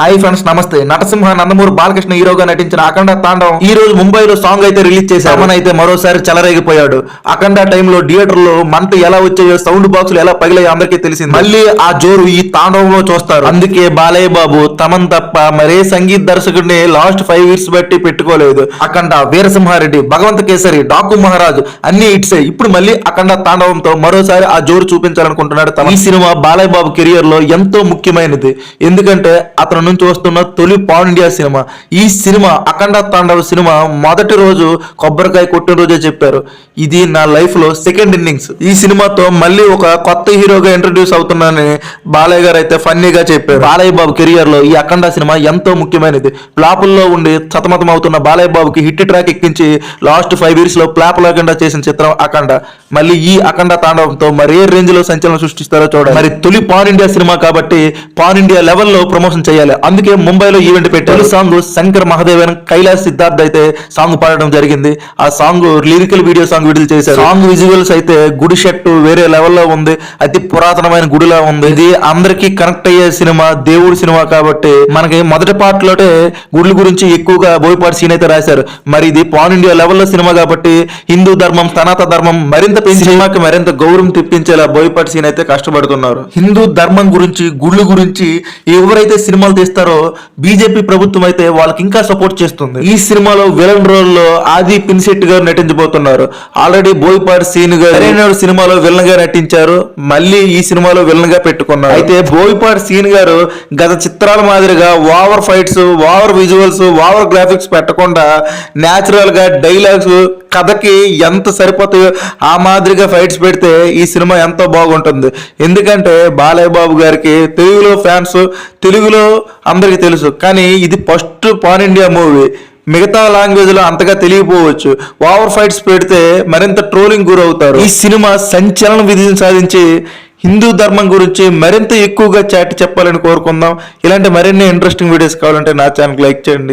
Hi friends నమస్తే. నటసింహ నందమూరి బాలకృష్ణ హీరోగా నటించిన అఖండ తాండవం ఈ రోజు ముంబైలో సాంగ్ అయితే రిలీజ్ చేశారు. మన అయితే మరోసారి చెలరేగిపోయాడు. అఖండ టైంలో థియేటర్లో మంట ఎలా వచ్చాయో సౌండ్ బాక్సులు ఎలా పగిలాయో అందరికీ తెలిసింది. మళ్ళీ ఆ జోరు ఈ తాండవంలో చూస్తారు. అందుకే బాలయ్య బాబు తమన్ తప్ప మరే సంగీత దర్శకుడిని లాస్ట్ ఫైవ్ ఇయర్స్ బట్టి పెట్టుకోలేదు. అఖండ వీరసింహారెడ్డి భగవంత కేసరి డాకు మహారాజు అన్ని ఇట్సే ఇప్పుడు మళ్ళీ అఖండ తాండవంతో మరోసారి ఆ జోరు చూపించాలనుకుంటున్నాడు. ఈ సినిమా బాలయ్య బాబు కెరియర్లో ఎంతో ముఖ్యమైనది. ఎందుకంటే అతని నుంచి వస్తున్న తొలి పాన్ ఇండియా సినిమా. ఈ సినిమా అఖండ తాండవ సినిమా మొదటి రోజు కొబ్బరికాయ కొట్టిన రోజే చెప్పారు. ఇది నా లైఫ్లో సెకండ్ ఇన్నింగ్స్ ఈ సినిమాతో మళ్ళీ ఒక కొత్త హీరోగా ఇంట్రడ్యూస్ అవుతున్నానని బాలయ్య గారు అయితే ఫన్నీగా చెప్పారు. బాలయ్య బాబు కెరియర్లో ఈ అఖండ సినిమా ఎంతో ముఖ్యమైనది. ప్లాపుల్లో ఉండి సతమతం అవుతున్న బాలయ్య బాబుకి హిట్ ట్రాక్ ఎక్కించి లాస్ట్ ఫైవ్ ఇయర్స్లో ప్లాప్ లేకుండా చేసిన చిత్రం అఖండ. మళ్ళీ ఈ అఖండ తాండవంతో మరే రేంజ్లో సంచలనం సృష్టిస్తారో చూడాలి మరి తొలి పాన్ ఇండియా సినిమా కాబట్టి పాన్ ఇండియా లెవెల్లో ప్రమోషన్ చేయాలి. అందుకే ముంబైలో ఈవెంట్ పెట్టారు. సాంగ్ శంకర్ మహాదేవన్ కైలాస్ సిద్ధార్థ్ అయితే సాంగ్ పాడడం జరిగింది. ఆ సాంగ్ లిరికల్ వీడియో సాంగ్ విడుదల చేశారు. సాంగ్ విజువల్స్ అయితే గుడి షెట్ వేరే లెవెల్లో ఉంది. అతి పురాతనమైన గుడిలా ఉంది. ఇది అందరికీ కనెక్ట్ అయ్యే సినిమా దేవుడి సినిమా కాబట్టి మనకి మొదటి పార్ట్లోనే గుడ్ల గురించి ఎక్కువగా బోయపాటి సీన్ అయితే రాశారు. మరి ఇది పాన్ ఇండియా లెవెల్లో సినిమా కాబట్టి హిందూ ధర్మం సనాతన ధర్మం మరింత సినిమాకి మరింత గౌరవం తెప్పించేలా బోయపాటి సీన్ అయితే కష్టపడుతున్నారు. హిందూ ధర్మం గురించి గుళ్ళు గురించి ఎవరైతే సినిమాలు చేస్తారో బీజేపీ ప్రభుత్వం అయితే వాళ్ళకి ఇంకా సపోర్ట్ చేస్తుంది. ఈ సినిమాలో విలన్ రోల్లో ఆది పిన్సెట్టి గారు నటించబోతున్నారు. ఆల్రెడీ బోయపాటి సీన్ గారు సినిమాలో విలన్గా నటించారు. మళ్ళీ ఈ సినిమాలో విలన్గా పెట్టుకున్నారు. అయితే బోయపాటి సీన్ గారు గత చిత్రాల మాదిరిగా over fights over visuals over graphics పెట్టకుండా న్యాచురల్గా డైలాగ్స్ కథకి ఎంత సరిపోతాయో ఆ మాదిరిగా ఫైట్స్ పెడితే ఈ సినిమా ఎంతో బాగుంటుంది. ఎందుకంటే బాలయ్య బాబు గారికి తెలుగులో ఫ్యాన్స్ తెలుగులో అందరికీ తెలుసు. కానీ ఇది ఫస్ట్ పాన్ ఇండియా మూవీ మిగతా లాంగ్వేజ్లో అంతగా తెలియపోవచ్చు ఓవర్ ఫైట్స్ పెడితే మరింత ట్రోలింగ్ గురవుతారు. ఈ సినిమా సంచలన విధిని సాధించి హిందూ ధర్మం గురించి మరింత ఎక్కువగా చాటి చెప్పాలని కోరుకుందాం. ఇలాంటి మరిన్ని ఇంట్రెస్టింగ్ వీడియోస్ కావాలంటే నా ఛానల్ లైక్ చేయండి.